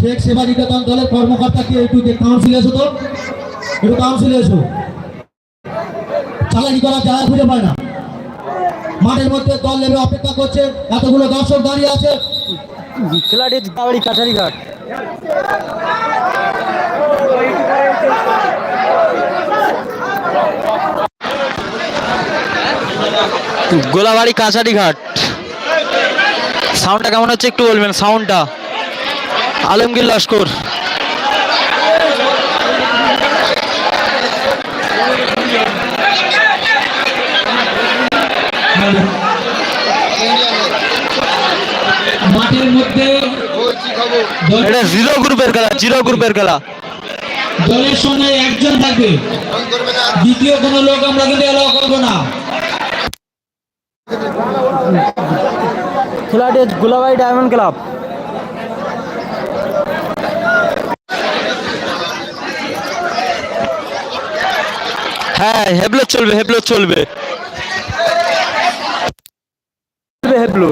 শেখ সেবা নিকেতন দলের কর্মকর্তা কি একটু কাউন্সিলে এসো তো? একটু কাউন্সিলে এসো। চালাকি করা জায়গা খুঁজে পায় না। মাঠের মধ্যে দল নেমে অপেক্ষা করছে, এতগুলো দর্শক দাঁড়িয়ে আছে। খেলাটি বাড়ি কাছারিঘাট গোলাবাড়ি কাছারি ঘাট। সাউন্ডটা কেমন হচ্ছে একটু বলবেন সাউন্ডটা আলমগীর লস্কর মাঠের মধ্যে এটা জিরো গ্রুপের খেলা জিরো গ্রুপের খেলা। দলের সঙ্গে একজন থাকবে। দ্বিতীয় কোনো লোক আমরা কিন্তু এলাও করব না। খেলাটি গোলাবাড়ি ডায়মন্ড ক্লাব। হ্যাঁ হেবলো চলবে হেবলো চলবে। হেবলো।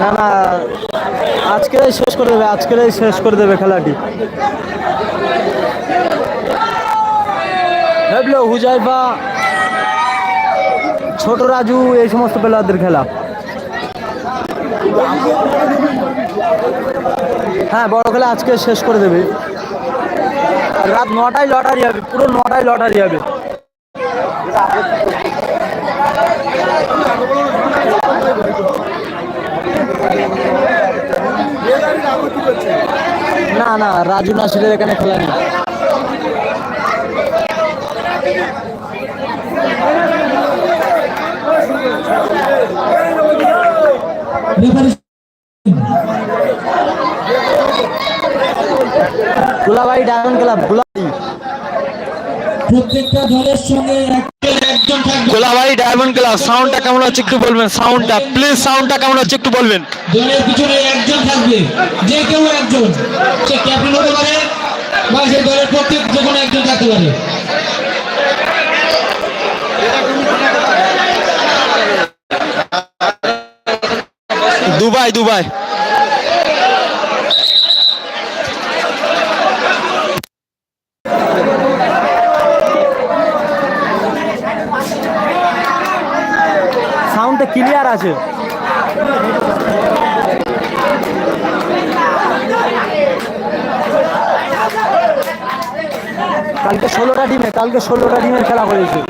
না না আজকেই শেষ করে দেবে আজকেই শেষ করে দেবে খেলাটি। হেবলো, হুজাইফা, ছোট রাজু, এই সমস্ত প্লেয়ারদের খেলা। হ্যাঁ বড় খেলা আজকে শেষ করে দেবে। রাত নটায় লটারি হবে, পুরো নটায় লটারি হবে। না না, রাজু নাসিরের এখানে খেলা নেই। Referee Golabari diamond club Golabari প্রত্যেকটা দলের সঙ্গে একজন একজন থাকবে। গোলাবাড়ি ডায়মন্ড ক্লাব সাউন্ডটা কেমন হচ্ছে একটু বলবেন? সাউন্ডটা প্লিজ সাউন্ডটা কেমন হচ্ছে একটু বলবেন? দলের পিছনে একজন থাকবে যে কেউ একজন। সে ক্যাপ্টেন হতে পারে বা সেই দলের প্রত্যেক যে কোনো একজন থাকতে পারে। দুবাই দুবাই সাউন্ডটা ক্লিয়ার আছে। কালকে ষোলোটা টিমে কালকে ষোলোটা টিমের খেলা হয়েছে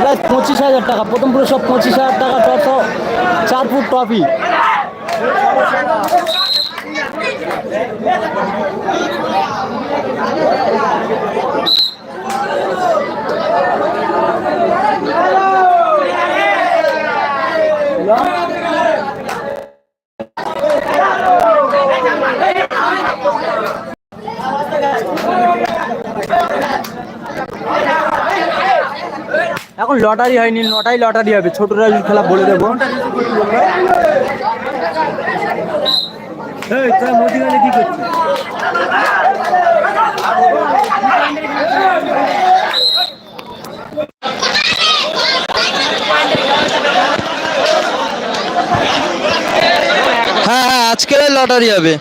প্রায় পঁচিশ হাজার টাকা। প্রথম পুরস্কার পঁচিশ হাজার টাকা টপ চার ফুট টপি লটারি হয়নি, নটাই লটারি হবে। ছোট রাজুর খেলা বলে দেবো। কি হ্যাঁ হ্যাঁ আজকের লটারি হবে।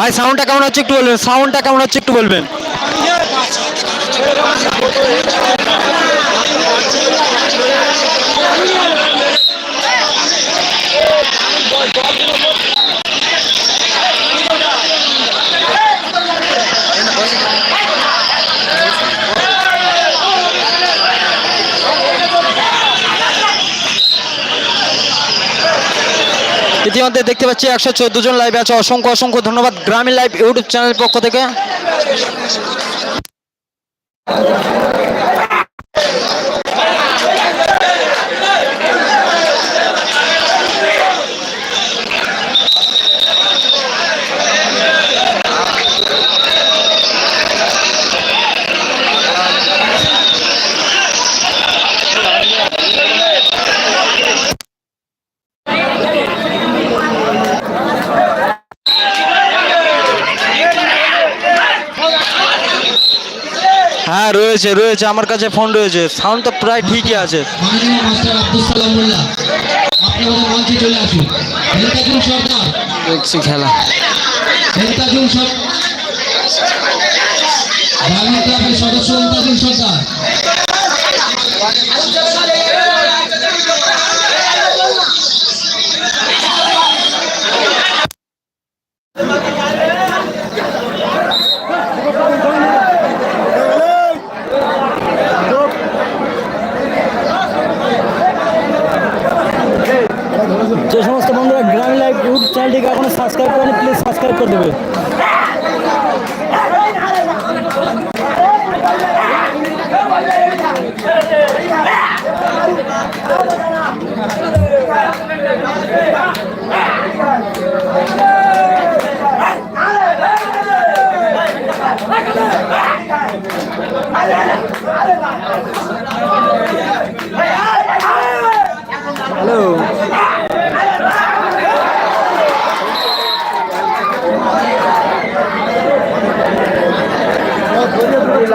ভাই সাউন্ডটা কেমন হচ্ছে একটু বলবেন? সাউন্ডটা কেমন হচ্ছে একটু বলবেন? ইতিমধ্যে দেখতে পাচ্ছি একশো চোদ্দ জন লাইভ আছে। অসংখ্য অসংখ্য ধন্যবাদ। গ্রামীণ লাইভ ইউটিউব চ্যানেলের পক্ষ থেকে। হ্যাঁ রয়েছে রয়েছে আমার কাছে ফোন রয়েছে। সাউন্ড তো প্রায় ঠিকই আছে। দেখছি খেলা। আব্দুল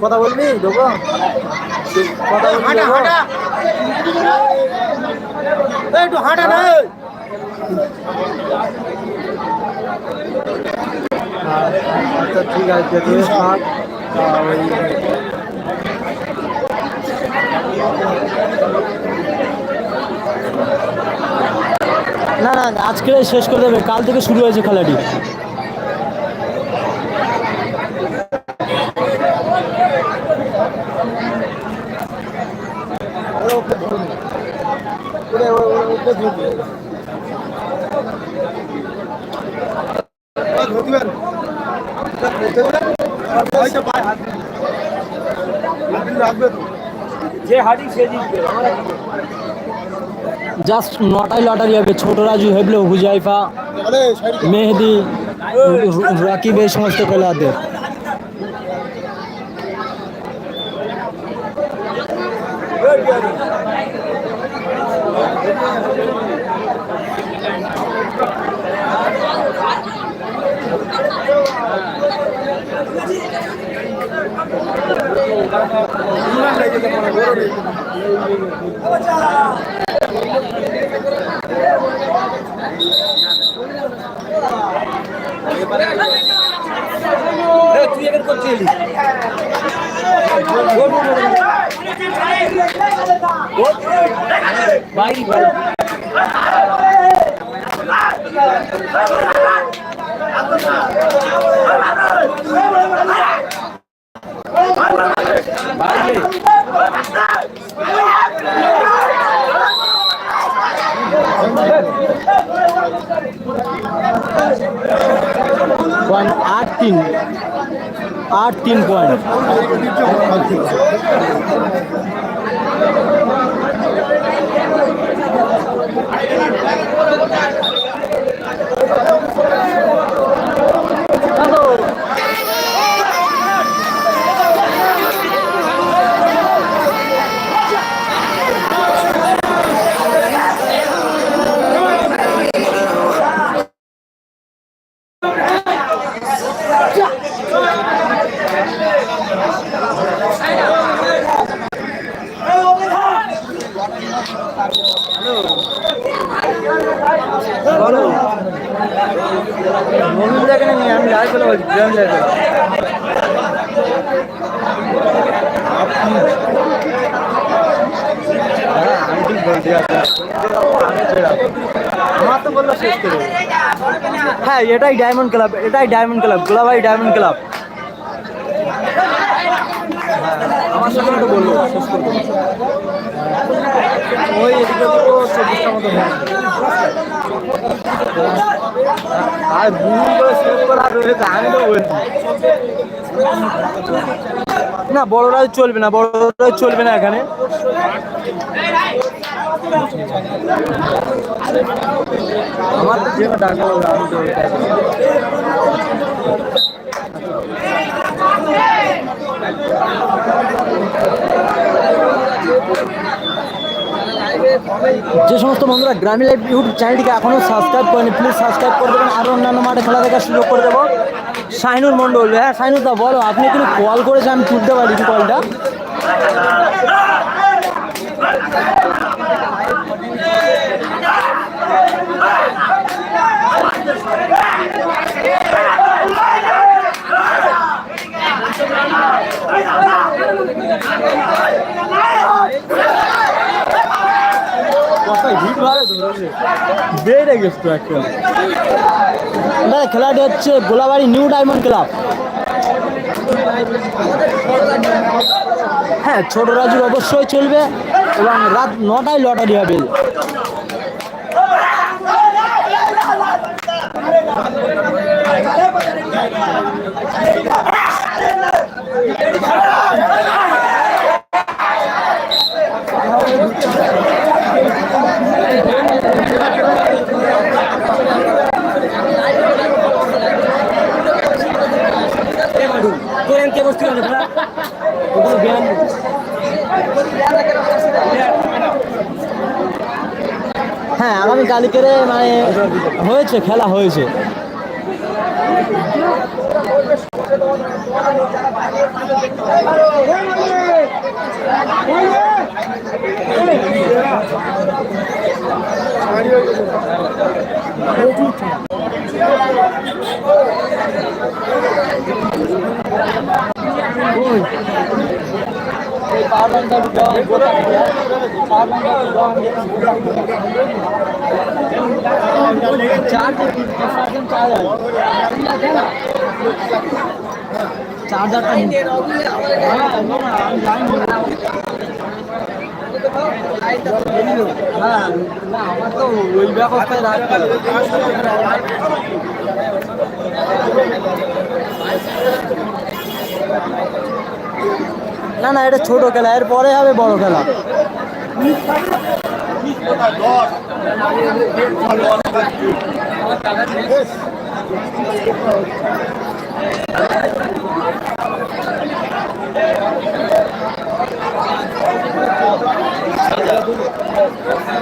কথা বলবি দেবো কথা বলবি একটু হাঁটা না আচ্ছা ঠিক আছে না না আজকে শেষ করে দেবে কাল থেকে শুরু হয়েছে খেলাটি। জাস্ট নটাই লটারি হবে ছোট রাজু হেবলো হুজাইফা মেহেদি রাকিব এই সমস্ত খেলোয়াড়দের। Good. তুই এবার করছিস भाई पॉइंट आठ तीन आठ तीन पॉइंट তিন পয়েন্ট মোবিল দেখে নি আমি লাইভ করে বলছি গ্রাম তো বলল শেষ করে হ্যাঁ এটাই ডায়মন্ড ক্লাব এটাই diamond club Golabari diamond club আমার সামনে বলল শেষ করে। আর না, বড়রা চলবে না, বড়রা চলবে না এখানে। আমার তো যে ডাকা আমি তো যে সমস্ত বন্ধুরা গ্রামীণ লাইফ ইউটিউব চ্যানেলটিকে এখনও সাবস্ক্রাইব করেনি প্লিজ সাবস্ক্রাইব করে দেবেন। আরও অন্যান্য মাঠে খেলা দেখার সুযোগ করে দেবো। শাহিনুর মণ্ডল হ্যাঁ শাহিনুর দা, বলো, আপনি কিন্তু কল করেছে আমি তুলতে পারি কলটা কথায় ভিড় ভালো তো বুঝলি? বেড়ে গেছে একটা দাদা খেলাটি হচ্ছে গোলাবাড়ি নিউ ডায়মন্ড ক্লাব। হ্যাঁ ছোট রাজুর অবশ্যই চলবে এবং রাত নটায় লটারি হবে। হ্যাঁ আগামী কালকেরে মানে হয়েছে খেলা হয়েছে। চার্জারটা হ্যাঁ না আমার তো ওই ব্যবস্থায় রাখতে না না, এটা ছোট খেলা, এর পরে হবে বড় খেলা।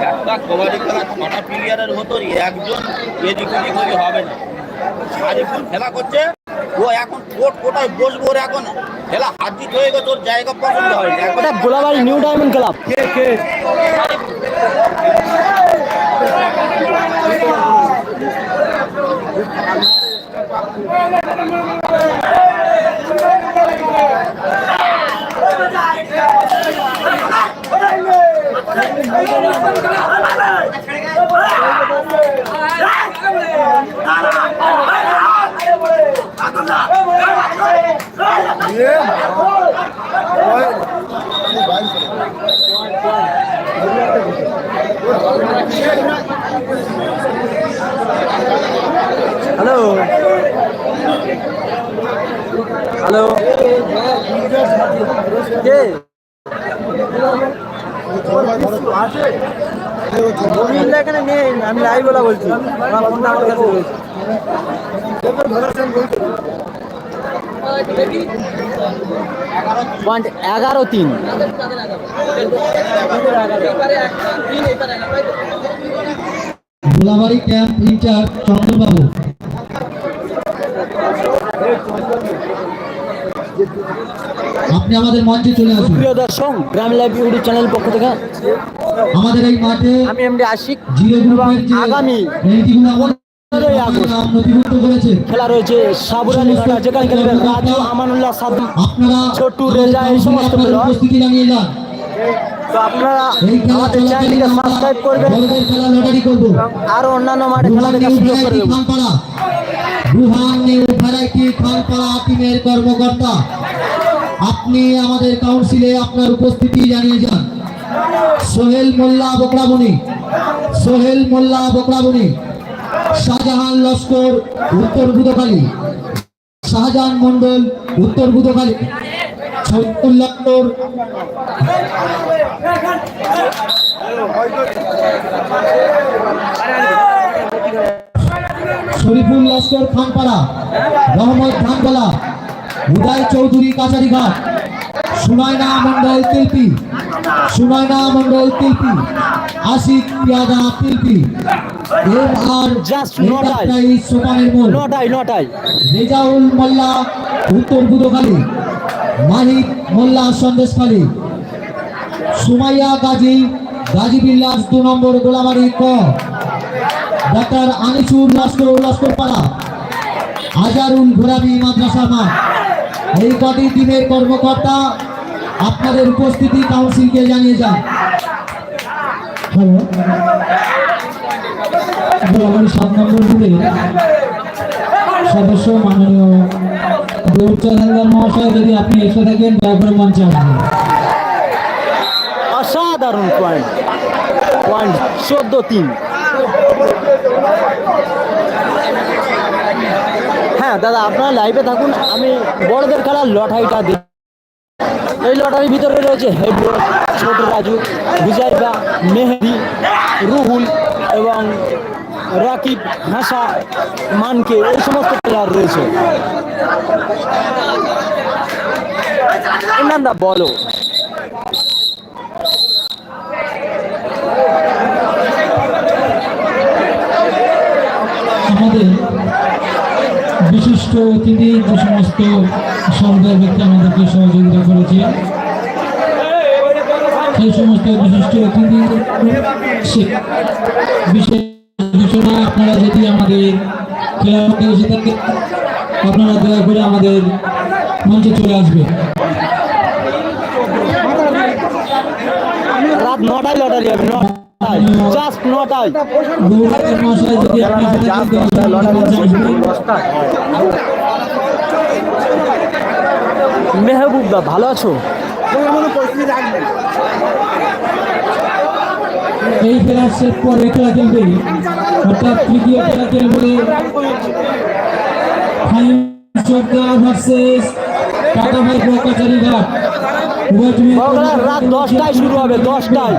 একটা কবাডি খেলা ছটা প্লেয়ারের হতো একজন এদিক হবে না। খেলা করছে। ও এখন কোট কোটায় বসবো ওর এখন। খেলা হাজির হয়ে গেছে তোর জায়গা পছন্দ হয় এটা গোলাবাড়ি নিউ ডায়মন্ড ক্লাব। কে কে? এখানে নেই আমি বলা বলছি। আমার ফোনটা আমার কাছে রয়েছে। পয়েন্ট এগারো তিন। Golabari camp in charge Chandrababu. আপনি আমাদের মঞ্চে চলে আসুন। প্রিয় দর্শক গ্রাম লাইভ ইউটিউব চ্যানেল পক্ষ থেকে আমাদের এই মাঠে আমি এমডি আশিক জিরো গ্রুপের যে আগামী খেলা রয়েছে সাবুরানি ঘাটা যেখানে খেলবে রাজু আমানুল্লাহ সাদ্দাম ছোট্টু, রেজা, এই সমস্ত তো আপনারা খেলা আমাদের চ্যানেলটিকে সাবস্ক্রাইব করবেন। খেলা আরও অন্যান্য মাঠে খেলা দেখার সুযোগ করে দেবো। রুহান নিউ খানপাড়া টিমের কর্মকর্তা? আপনি আমাদের কাউন্সিলে আপনার উপস্থিতি জানিয়ে যান। সোহেল মোল্লা বকরাবনি সোহেল মোল্লা বকরাবনি শাহজাহান লস্কর, উত্তর বুধকালী শাহজাহান মন্ডল উত্তর বুধকালী ছয়তুল লস্কর। শরীফুল লস্কর খানপাড়া মোহাম্মদ ধানতলা উদয় চৌধুরী কাছারিঘাট সুনয়না মন্ডল তিলপি। সুনয়না মন্ডল তিলপি। আশিক পিয়াদা তিলপি। এম আর নটায়। সোপানের নটাই নটাই রেজাউল মোল্লা উত্তর বুধখালী মাহিক মোল্লা সন্দেশখালী। সুমাইয়া গাজী গাজী বিল্লাস দু নম্বর গোলাবাড়ি ক। ডাক্তার আনিসুর লস্কর লস্করপাড়া। আজারুল ঘোরাবি মাদ্রাসা মাঠ। এই টিমের কর্মকর্তা, আপনাদের উপস্থিতি কাউন্সিলকে জানিয়ে যান। সাত নম্বর বুথে সদস্য মাননীয় মহাশয়, যদি আপনি এসে থাকেন দয়া করে মঞ্চে আসবেন। অসাধারণ পয়েন্ট পয়েন্ট চোদ্দ তিন। হ্যাঁ দাদা, আপনারা লাইভে থাকুন। আমি বড়দের খেলার লটারিটা দিই। এই লটারির ভিতরে রয়েছে হেবুর ছোট রাজু বিজয়বা মেহেদি, রুহুল এবং রাকিব, হাসা, মানকে, এই সমস্ত প্লেয়ার রয়েছে। বলো। আমাদের বিশিষ্ট অতিথি, যে সমস্ত সরকার ব্যক্তি আমাদেরকে সহযোগিতা করেছে। সেই সমস্ত বিশিষ্ট অতিথি বিশেষ আপনারা যদি আমাদের আপনারা দয়া করে আমাদের মঞ্চে চলে আসবেন রাত নটায় লটারি হবে নটায় জাস্ট নটায়। গৌরব মহাশয় যদি আপনি এসে থাকেন দয়া করে মঞ্চে আসবেন মেহবুব দা ভালো আছো? এই খেলার শেষ পরে খেলা খেলবে। অর্থাৎ তৃতীয় খেলা খেলবে। ভার্সেস টাটা ভাই ঘাট রাত দশটায় শুরু হবে দশটায়।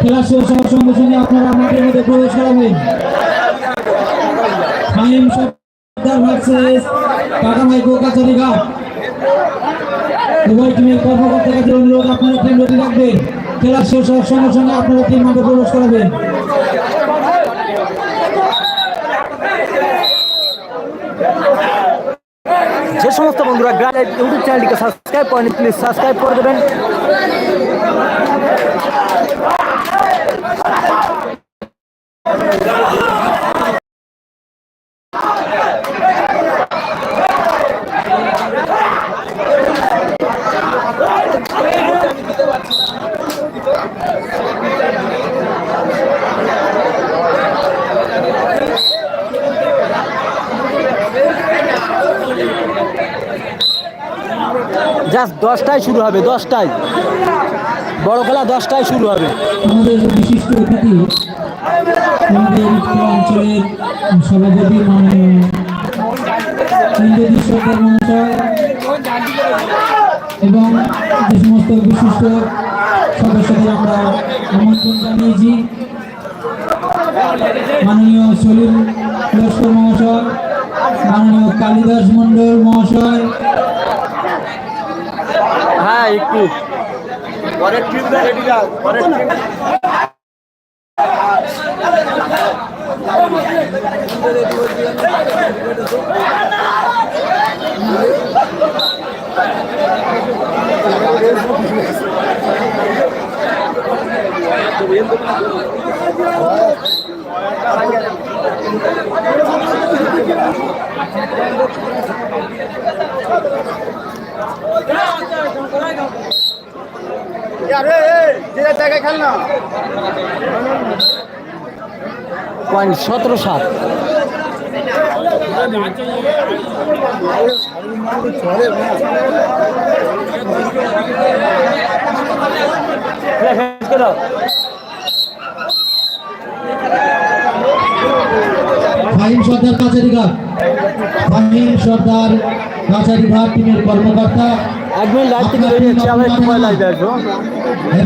খেলা শেষ হওয়ার সঙ্গে সঙ্গে আপনারা মাঠের মধ্যে প্রবেশ করাবেন। যে সমস্ত বন্ধুরা গ্রাম ইউটিউব চ্যানেলটিকে সাবস্ক্রাইব করেন প্লিজ সাবস্ক্রাইব করে দেবেন। দশটায় শুরু হবে দশটায়। বড় খেলা দশটায় শুরু হবে। আমাদের বিশিষ্ট অতিথি আমাদের উত্তর অঞ্চলের সভাপতি ইন্দ্রজিৎ সরকার মহাশয় এবং যে সমস্ত বিশিষ্ট সদস্যদের আমরা আমন্ত্রণ জানিয়েছি। মাননীয় সলিম লস্কর মহাশয় মাননীয় কালিদাস মন্ডল মহাশয় হ্যাঁ একটু। পরের টিম রেডি যাও। পরের টিম আরে যে জায়গায় খেল না পয়েন্ট সতেরো সাত। ফাহিম সর্দার কাছারি ঘাট ফাহিম সর্দার কাছারি ঘাট টিমের কর্মকর্তা। এক লাইভ থেকে বেরিয়ে আবার একটু পরে লাইভে আসব। এবং